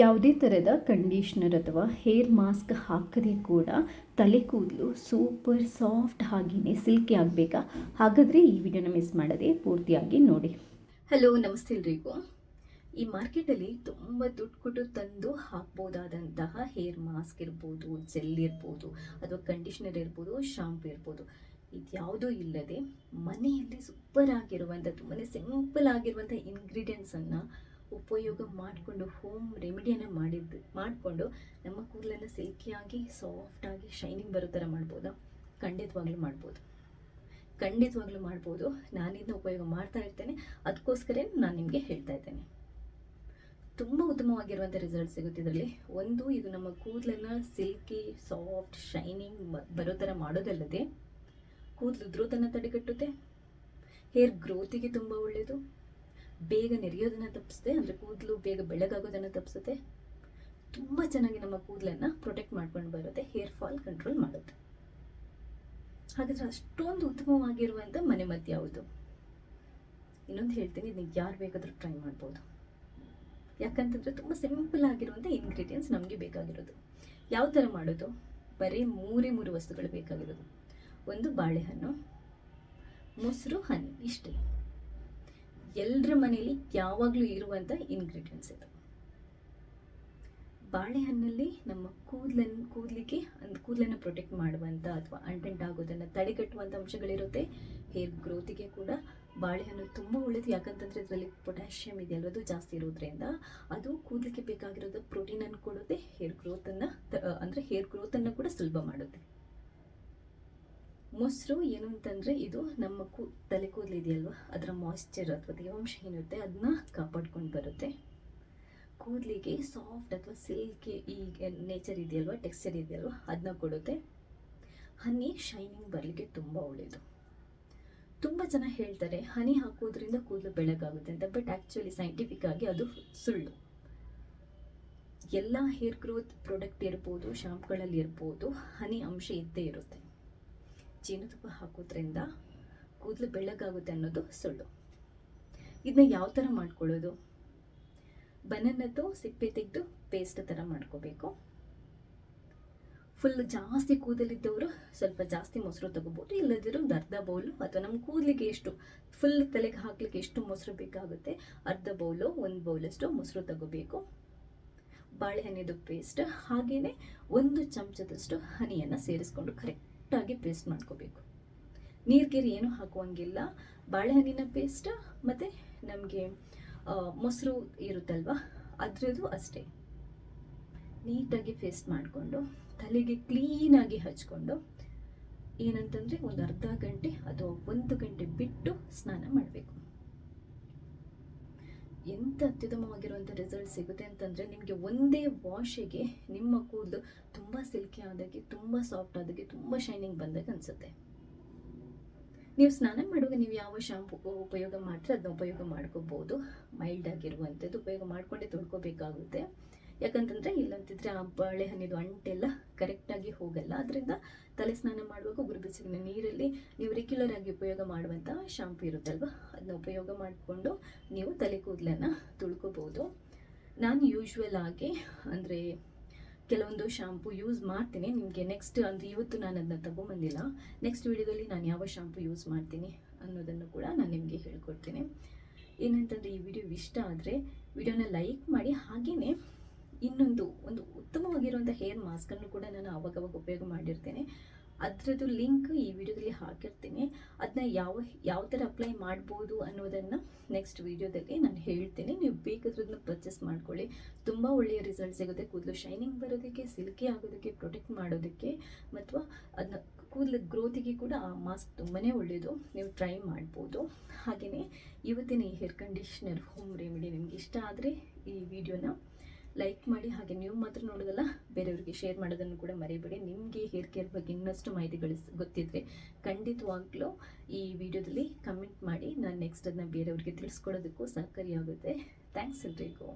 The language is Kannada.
ಯಾವುದೇ ಥರದ ಕಂಡೀಷ್ನರ್ ಅಥವಾ ಹೇರ್ ಮಾಸ್ಕ್ ಹಾಕದೆ ಕೂಡ ತಲೆ ಕೂದಲು ಸೂಪರ್ ಸಾಫ್ಟ್ ಹಾಗೆಯೇ ಸಿಲ್ಕಿ ಆಗಬೇಕಾ? ಹಾಗಾದರೆ ಈ ವಿಡಿಯೋನ ಮಿಸ್ ಮಾಡದೆ ಪೂರ್ತಿಯಾಗಿ ನೋಡಿ. ಹಲೋ ನಮಸ್ತೆ ಎಲ್ರಿಗೂ. ಈ ಮಾರ್ಕೆಟಲ್ಲಿ ತುಂಬ ದುಡ್ಡು ಕೊಟ್ಟು ತಂದು ಹಾಕ್ಬೋದಾದಂತಹ ಹೇರ್ ಮಾಸ್ಕ್ ಇರ್ಬೋದು, ಜೆಲ್ ಇರ್ಬೋದು, ಅಥವಾ ಕಂಡೀಷ್ನರ್ ಇರ್ಬೋದು, ಶಾಂಪು ಇರ್ಬೋದು ಇದ್ಯಾವುದೂ ಇಲ್ಲದೆ ಮನೆಯಲ್ಲಿ ಸೂಪರ್ ಆಗಿರುವಂಥ ತುಂಬಾ ಸಿಂಪಲ್ ಆಗಿರುವಂಥ ಇಂಗ್ರೀಡಿಯೆಂಟ್ಸನ್ನು ಉಪಯೋಗ ಮಾಡಿಕೊಂಡು ಹೋಮ್ ರೆಮಿಡಿಯನ್ನು ಮಾಡಿದ್ದು, ಮಾಡಿಕೊಂಡು ನಮ್ಮ ಕೂದಲನ್ನು ಸಿಲ್ಕಿಯಾಗಿ ಸಾಫ್ಟಾಗಿ ಶೈನಿಂಗ್ ಬರೋ ಥರ ಮಾಡ್ಬೋದಾ? ಖಂಡಿತವಾಗ್ಲೂ ಮಾಡ್ಬೋದು. ಖಂಡಿತವಾಗ್ಲೂ ಮಾಡ್ಬೋದು. ನಾನಿದನ್ನ ಉಪಯೋಗ ಮಾಡ್ತಾ ಇರ್ತೇನೆ. ಅದಕ್ಕೋಸ್ಕರ ನಾನು ನಿಮಗೆ ಹೇಳ್ತಾ ಇದ್ದೇನೆ. ತುಂಬ ಉತ್ತಮವಾಗಿರುವಂಥ ರಿಸಲ್ಟ್ ಸಿಗುತ್ತೆ ಇದರಲ್ಲಿ. ಒಂದು, ಇದು ನಮ್ಮ ಕೂದಲನ್ನು ಸಿಲ್ಕಿ ಸಾಫ್ಟ್ ಶೈನಿಂಗ್ ಬರೋ ಥರ ಮಾಡೋದಲ್ಲದೆ, ಕೂದಲು ಉದ್ರೋತನ ತಡೆಗಟ್ಟುತ್ತೆ. ಹೇರ್ ಗ್ರೋತಿಗೆ ತುಂಬ ಒಳ್ಳೆಯದು ಬೇಗ ನೆರೆಯೋದನ್ನು ತಪ್ಪಿಸುತ್ತೆ ಅಂದರೆ ಕೂದಲು ಬೇಗ ಬೆಳಗಾಗೋದನ್ನು ತಪ್ಪಿಸುತ್ತೆ. ತುಂಬ ಚೆನ್ನಾಗಿ ನಮ್ಮ ಕೂದಲನ್ನು ಪ್ರೊಟೆಕ್ಟ್ ಮಾಡ್ಕೊಂಡು ಬರುತ್ತೆ ಹೇರ್ ಫಾಲ್ ಕಂಟ್ರೋಲ್ ಮಾಡುತ್ತೆ. ಹಾಗಾದರೆ ಅಷ್ಟೊಂದು ಉತ್ತಮವಾಗಿರುವಂಥ ಮನೆ ಮದ್ದು ಯಾವುದು? ಇನ್ನೊಂದು ಹೇಳ್ತೀನಿ, ಇದನ್ನ ಯಾರು ಬೇಕಾದರೂ ಟ್ರೈ ಮಾಡ್ಬೋದು. ಯಾಕಂತಂದರೆ ತುಂಬ ಸಿಂಪಲ್ ಆಗಿರುವಂಥ ಇಂಗ್ರೀಡಿಯೆಂಟ್ಸ್ ನಮಗೆ ಬೇಕಾಗಿರೋದು. ಯಾವ ಥರ ಮಾಡೋದು? ಬರೀ ಮೂರೇ ಮೂರು ವಸ್ತುಗಳು ಬೇಕಾಗಿರೋದು. ಒಂದು ಬಾಳೆಹಣ್ಣು, ಮೊಸರು, ಹನಿ, ಇಷ್ಟೇ. ಎಲ್ಲರ ಮನೇಲಿ ಯಾವಾಗಲೂ ಇರುವಂಥ ಇಂಗ್ರೀಡಿಯೆಂಟ್ಸ್ ಇದು. ಬಾಳೆಹಣ್ಣಲ್ಲಿ ನಮ್ಮ ಕೂದಲನ್ನು ಕೂದಲಿಗೆ ಕೂದಲನ್ನು ಪ್ರೊಟೆಕ್ಟ್ ಮಾಡುವಂಥ ಅಥವಾ ಅಂಟೆಂಟ್ ಆಗೋದನ್ನು ತಡೆಗಟ್ಟುವಂಥ ಅಂಶಗಳಿರುತ್ತೆ. ಹೇರ್ ಗ್ರೋತಿಗೆ ಕೂಡ ಬಾಳೆಹಣ್ಣು ತುಂಬ ಒಳ್ಳೆಯದು ಯಾಕಂತಂದರೆ ಇದರಲ್ಲಿ ಪೊಟ್ಯಾಷಿಯಮ್ ಇದೆಯಲ್ಲ ಅದು ಜಾಸ್ತಿ ಇರೋದ್ರಿಂದ ಅದು ಕೂದಲಿಗೆ ಬೇಕಾಗಿರೋದು ಪ್ರೋಟೀನನ್ನು ಕೊಡುತ್ತೆ. ಹೇರ್ ಗ್ರೋತನ್ನು ಅಂದರೆ ಹೇರ್ ಗ್ರೋತನ್ನು ಕೂಡ ಸುಲಭ ಮಾಡುತ್ತೆ. ಮೊಸರು ಏನು ಅಂತಂದರೆ ಇದು ನಮ್ಮ ಕೂ ತಲೆ ಕೂದಲು ಅದರ ಮಾಯ್ಶ್ಚರ್ ಅಥವಾ ತೇವಾಂಶ ಏನಿರುತ್ತೆ ಅದನ್ನ ಕಾಪಾಡ್ಕೊಂಡು ಬರುತ್ತೆ. ಕೂದಲಿಗೆ ಸಾಫ್ಟ್ ಅಥವಾ ಸಿಲ್ಕಿ ಈ ನೇಚರ್ ಇದೆಯಲ್ವ ಟೆಕ್ಸ್ಚರ್ ಇದೆಯಲ್ವ ಅದನ್ನ ಕೊಡುತ್ತೆ. ಹನಿ ಶೈನಿಂಗ್ ಬರಲಿಕ್ಕೆ ತುಂಬ ಒಳ್ಳೆಯದು ತುಂಬ ಜನ ಹೇಳ್ತಾರೆ, ಹನಿ ಹಾಕೋದ್ರಿಂದ ಕೂದಲು ಬೆಳಗಾಗುತ್ತೆ ಅಂತ ಬಟ್ ಆ್ಯಕ್ಚುಲಿ ಸೈಂಟಿಫಿಕ್ ಆಗಿ ಅದು ಸುಳ್ಳು. ಎಲ್ಲ ಹೇರ್ ಗ್ರೋತ್ ಪ್ರಾಡಕ್ಟ್ ಇರ್ಬೋದು ಶಾಂಪ್ಗಳಲ್ಲಿ ಇರ್ಬೋದು, ಹನಿ ಅಂಶ ಇದ್ದೇ ಇರುತ್ತೆ. ಜೇನುತುಪ್ಪ ಹಾಕೋದ್ರಿಂದ ಕೂದಲು ಬೆಳ್ಳಗಾಗುತ್ತೆ ಅನ್ನೋದು ಸುಳ್ಳು. ಇದನ್ನ ಯಾವ ಥರ ಮಾಡ್ಕೊಳ್ಳೋದು? ಬನನದ್ದು ಸಿಪ್ಪೆ ತೆಗೆದು ಪೇಸ್ಟ್ ಥರ ಮಾಡ್ಕೋಬೇಕು. ಫುಲ್ ಜಾಸ್ತಿ ಕೂದಲಿದ್ದವರು ಸ್ವಲ್ಪ ಜಾಸ್ತಿ ಮೊಸರು ತಗೋಬೋದು. ಇಲ್ಲದಿರೋ ಅರ್ಧ ಬೌಲು ಅಥವಾ ನಮ್ಮ ಕೂದಲಿಗೆ ಎಷ್ಟು ಫುಲ್ ತಲೆಗೆ ಹಾಕ್ಲಿಕ್ಕೆ ಎಷ್ಟು ಮೊಸರು ಬೇಕಾಗುತ್ತೆ ಅರ್ಧ ಬೌಲು ಒಂದು ಬೌಲಷ್ಟು ಮೊಸರು ತಗೋಬೇಕು. ಬಾಳೆಹಣ್ಣಿದು ಪೇಸ್ಟ್ ಹಾಗೆಯೇ ಒಂದು ಚಮಚದಷ್ಟು ಹನಿಯನ್ನು ಸೇರಿಸ್ಕೊಂಡು ಕರೆಕ್ಟಾಗಿ ಪೇಸ್ಟ್ ಮಾಡ್ಕೋಬೇಕು. ನೀರ್ಗೀರು ಏನು ಹಾಕುವಂಗಿಲ್ಲ. ಬಾಳೆಹಣ್ಣಿನ ಪೇಸ್ಟ್ ಮತ್ತು ನಮಗೆ ಮೊಸರು ಇರುತ್ತಲ್ವ, ಅದರದ್ದು ಅಷ್ಟೇ. ನೀಟಾಗಿ ಪೇಸ್ಟ್ ಮಾಡಿಕೊಂಡು, ತಲೆಗೆ ಕ್ಲೀನಾಗಿ ಹಚ್ಕೊಂಡು, ಏನಂತಂದರೆ ಒಂದು ಅರ್ಧ ಗಂಟೆ ಅಥವಾ ಒಂದು ಗಂಟೆ ಬಿಟ್ಟು ಸ್ನಾನ ಮಾಡಬೇಕು. ಎಂಥ ಅತ್ಯುತ್ತಮವಾಗಿರುವಂಥ ರಿಸಲ್ಟ್ ಸಿಗುತ್ತೆ ಅಂತಂದರೆ ನಿಮಗೆ ಒಂದೇ ವಾಶಿಗೆ ನಿಮ್ಮ ಕೂದಲು ತುಂಬ ಸಿಲ್ಕಿ ಆದಾಗೆ ತುಂಬ ಸಾಫ್ಟ್ ಆದಾಗೆ ತುಂಬ ಶೈನಿಂಗ್ ಬಂದಾಗ ಅನಿಸುತ್ತೆ. ನೀವು ಸ್ನಾನ ಮಾಡುವಾಗ ನೀವು ಯಾವ ಶಾಂಪು ಉಪಯೋಗ ಮಾಡಿದ್ರೆ ಅದನ್ನ ಉಪಯೋಗ ಮಾಡ್ಕೋಬೋದು. ಮೈಲ್ಡ್ ಆಗಿರುವಂಥದ್ದು ಉಪಯೋಗ ಮಾಡಿಕೊಂಡೇ ತೊಳ್ಕೊಬೇಕಾಗುತ್ತೆ. ಯಾಕಂತಂದರೆ ಇಲ್ಲಂತಿದ್ರೆ ಆ ಬಾಳೆಹಣ್ಣಿದು ಅಂಟೆಲ್ಲ ಕರೆಕ್ಟಾಗಿ ಹೋಗಲ್ಲ. ಅದರಿಂದ ತಲೆ ಸ್ನಾನ ಮಾಡುವಾಗ ಗುರುಬಿಸಿನ ನೀರಲ್ಲಿ ನೀವು ರೆಗ್ಯುಲರ್ ಆಗಿ ಉಪಯೋಗ ಮಾಡುವಂಥ ಶಾಂಪು ಇರುತ್ತಲ್ವ? ಅದನ್ನ ಉಪಯೋಗ ಮಾಡಿಕೊಂಡು ನೀವು ತಲೆ ಕೂದಲನ್ನು ತುಳ್ಕೋಬೋದು. ನಾನು ಯೂಶ್ವಲ್ ಆಗಿ ಅಂದರೆ ಕೆಲವೊಂದು ಶಾಂಪು ಯೂಸ್ ಮಾಡ್ತೀನಿ. ನಿಮಗೆ ನೆಕ್ಸ್ಟ್ ಅಂದರೆ ಇವತ್ತು ನಾನು ಅದನ್ನ ತಗೊಂಬಂದಿಲ್ಲ. ನೆಕ್ಸ್ಟ್ ವಿಡಿಯೋದಲ್ಲಿ ನಾನು ಯಾವ ಶಾಂಪು ಯೂಸ್ ಮಾಡ್ತೀನಿ ಅನ್ನೋದನ್ನು ಕೂಡ ನಾನು ನಿಮಗೆ ಹೇಳ್ಕೊಡ್ತೀನಿ. ಏನಂತಂದರೆ ಈ ವಿಡಿಯೋ ಇಷ್ಟ ಆದರೆ ವಿಡಿಯೋನ ಲೈಕ್ ಮಾಡಿ ಹಾಗೆಯೇ ಇನ್ನೊಂದು, ಒಂದು ಹೇರ್ ಮಾಸ್ಕನ್ನು ಕೂಡ ನಾನು ಅವಾಗವಾಗ ಉಪಯೋಗ ಮಾಡಿರ್ತೇನೆ. ಅದರದ್ದು ಲಿಂಕ್ ಈ ವಿಡಿಯೋದಲ್ಲಿ ಹಾಕಿರ್ತೀನಿ. ಅದನ್ನ ಯಾವ ಯಾವ ಥರ ಅಪ್ಲೈ ಮಾಡ್ಬೋದು ಅನ್ನೋದನ್ನು ನೆಕ್ಸ್ಟ್ ವಿಡಿಯೋದಲ್ಲಿ ನಾನು ಹೇಳ್ತೀನಿ. ನೀವು ಬೇಕಾದ್ರದನ್ನ ಪರ್ಚೇಸ್ ಮಾಡ್ಕೊಳ್ಳಿ. ತುಂಬ ಒಳ್ಳೆಯ ರಿಸಲ್ಟ್ ಸಿಗುತ್ತೆ. ಕೂದಲು ಶೈನಿಂಗ್ ಬರೋದಕ್ಕೆ ಸಿಲ್ಕಿ ಆಗೋದಕ್ಕೆ ಪ್ರೊಟೆಕ್ಟ್ ಮಾಡೋದಕ್ಕೆ ಮತ್ತು ಅದನ್ನ ಕೂದಲು ಗ್ರೋತಿಗೆ ಕೂಡ ಆ ಮಾಸ್ಕ್ ತುಂಬಾ ಒಳ್ಳೆಯದು ನೀವು ಟ್ರೈ ಮಾಡ್ಬೋದು. ಹಾಗೆಯೇ ಇವತ್ತಿನ ಈ ಹೇರ್ ಕಂಡೀಷ್ನರ್ ಹೋಮ್ ರೆಮಿಡಿ ನಿಮ್ಗೆ ಇಷ್ಟ ಆದರೆ ಈ ವಿಡಿಯೋನ ಲೈಕ್ ಮಾಡಿ ಹಾಗೆ ನೀವು ಮಾತ್ರ ನೋಡೋದಲ್ಲ, ಬೇರೆಯವರಿಗೆ ಶೇರ್ ಮಾಡೋದನ್ನು ಕೂಡ ಮರೆಯಬೇಡಿ. ನಿಮಗೆ ಹೇರ್ ಕೇರ್ ಬಗ್ಗೆ ಇನ್ನಷ್ಟು ಮಾಹಿತಿಗಳು ಗೊತ್ತಿದ್ರೆ ಖಂಡಿತವಾಗ್ಲೂ ಈ ವಿಡಿಯೋದಲ್ಲಿ ಕಮೆಂಟ್ ಮಾಡಿ. ನಾನು ನೆಕ್ಸ್ಟ್ ಅದನ್ನ ಬೇರೆಯವ್ರಿಗೆ ತಿಳಿಸ್ಕೊಡೋದಕ್ಕೂ ಸಹಕಾರಿಯಾಗುತ್ತೆ. ಥ್ಯಾಂಕ್ಸ್ ಎಲ್ರಿಗೂ.